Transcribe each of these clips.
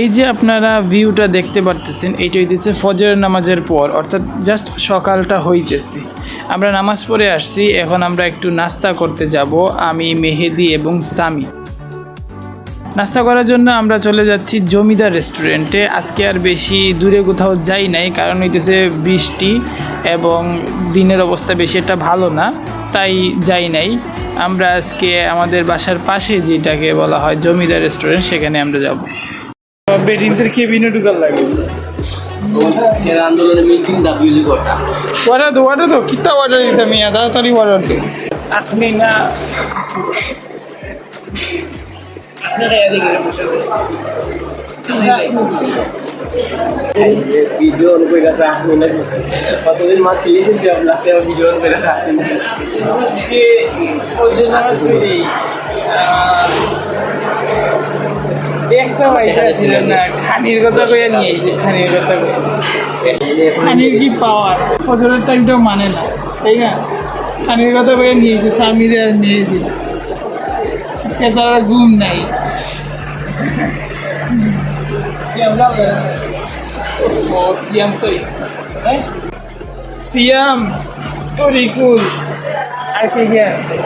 এই যে আপনারা ভিউটা দেখতে পারতেছেন এইটা হইতেছে ফজরের নামাজের পর, অর্থাৎ জাস্ট সকালটা হইতেছে। আমরা নামাজ পড়ে আসছি, এখন আমরা একটু নাস্তা করতে যাব, আমি, মেহেদি এবং সামি। নাস্তা করার জন্য আমরা চলে যাচ্ছি জমিদার রেস্টুরেন্টে আজকে আর বেশি দূরে কোথাও যাই নাই, কারণ হইতেছে বৃষ্টি এবং দিনের অবস্থা বেশি একটা ভালো না, তাই যাই নাই। আমরা আজকে আমাদের বাসার পাশে যেটাকে বলা হয় জমিদার রেস্টুরেন্ট সেখানে আমরা যাব। বেডিনদের কেবিনে ঢুকার লাগে? আন্দোলনে মিটিং দাবিলি কটা? অর্ডার দো অর্ডার দো কিতা অর্ডার দিতে মিয়া? তাড়াতাড়ি অর্ডার দো। আপনি না ভিডিও অন করে রাখা আসবে না। কতদিন মা খেলেছেন যে আপনার সাথে ভিডিও অন করে আসবে না আজকে ফজর নামাজ পড়ি একটা পয়সা ছিল না খানির কথা কইয়া নিয়ে এসেছি খানির কথা খানির কি পাওয়ার ফজরের টাইমটাও মানে না তাই না? খানির কথা কইয়া নিয়ে এসেছি স্বামীর আর এসেছি আজকে তারা ঘুম নাই। ও সিয়াম তো হ্যাঁ? সিয়াম তরিকুল। আর কে কে আছে?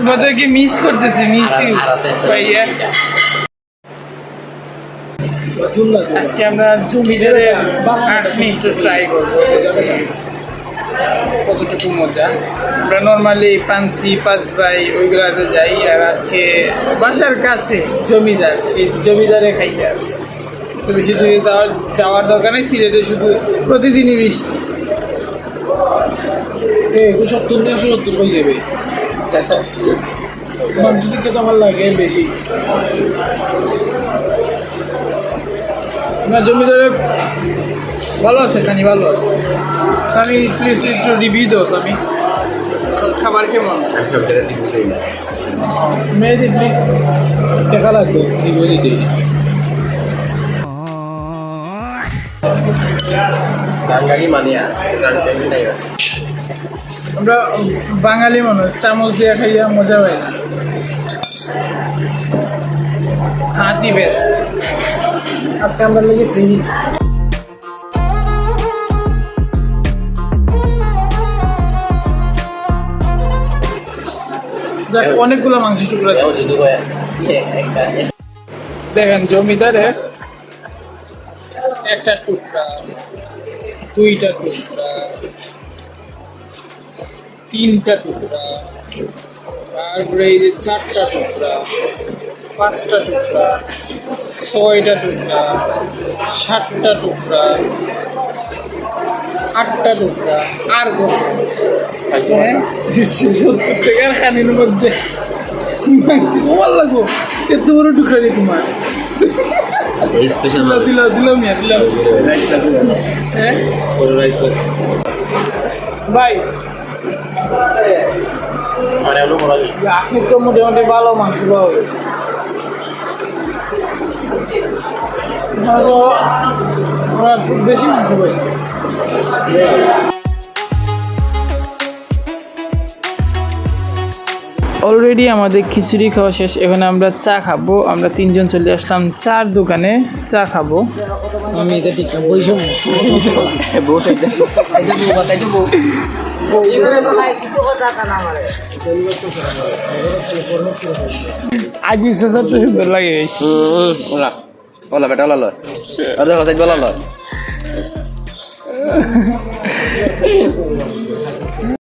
তোমাদেরকে মিস করতেছি মিস ইউ ভাইয়া। আজকে আমরা জমিদারের আখনি একটু ট্রাই করব। কতটুকু মজা? আমরা নর্মালি পানসি পাঁচবাই ওইগুলাতে যাই আর আজকে বাসার কাছে জমিদার সেই জমিদারে খাইতে আসছি। তো বেশি দূরে যাওয়ার যাওয়ার দরকার নেই সিলেটে শুধু প্রতিদিনই বৃষ্টি। সত্তর না একশো সত্তর কই যাবে? যদি কে তোমার লাগে বেশি না জমিদারে ভালো আছে খানি ভালো আছে। আমি প্লিজ একটু রিভিউ দাও আমি খাবার কেমন? সব জায়গায় বুঝাই না। মেয়েদি প্লিজ টাকা লাগবে দিব দিতে বাঙালি মানিয়া নাই। আছে আমরা বাঙালি মানুষ চামচ দিয়ে খাইয়া মজা পাই না। হাতি বেস্ট আজকে আমরা লেগে ফ্রি। অনেকগুলো মাংস টুকরা দেখেন জমিদারে একটা টুকরা দুইটা টুকরা তিনটা টুকরা তারপরে এই যে চারটা টুকরা পাঁচটা টুকরা ছয়টা টুকরা সাতটা টুকরা আটটা টুকরা আর কত? হ্যাঁ? সত্তর টাকার খানির মধ্যে। কমার লাগবো এত বড় টুকরা রে তোমার। দিলাম ইয়া দিলাম হ্যাঁ? ভাই মানে এমন করা যায় আখির তো মোটামুটি ভালো মাংস পাওয়া গেছে আমরা খুব বেশি মাংস পাই অলরেডি আমাদের খিচুড়ি খাওয়া শেষ এখন আমরা চা খাব। আমরা তিনজন চলে আসলাম চার দোকানে চা খাব। আমি এটা ঠিক আজ তো সুন্দর লাগে ওলা ওলা বেটা ওলা লয়। ওদের কথা বলা লয়।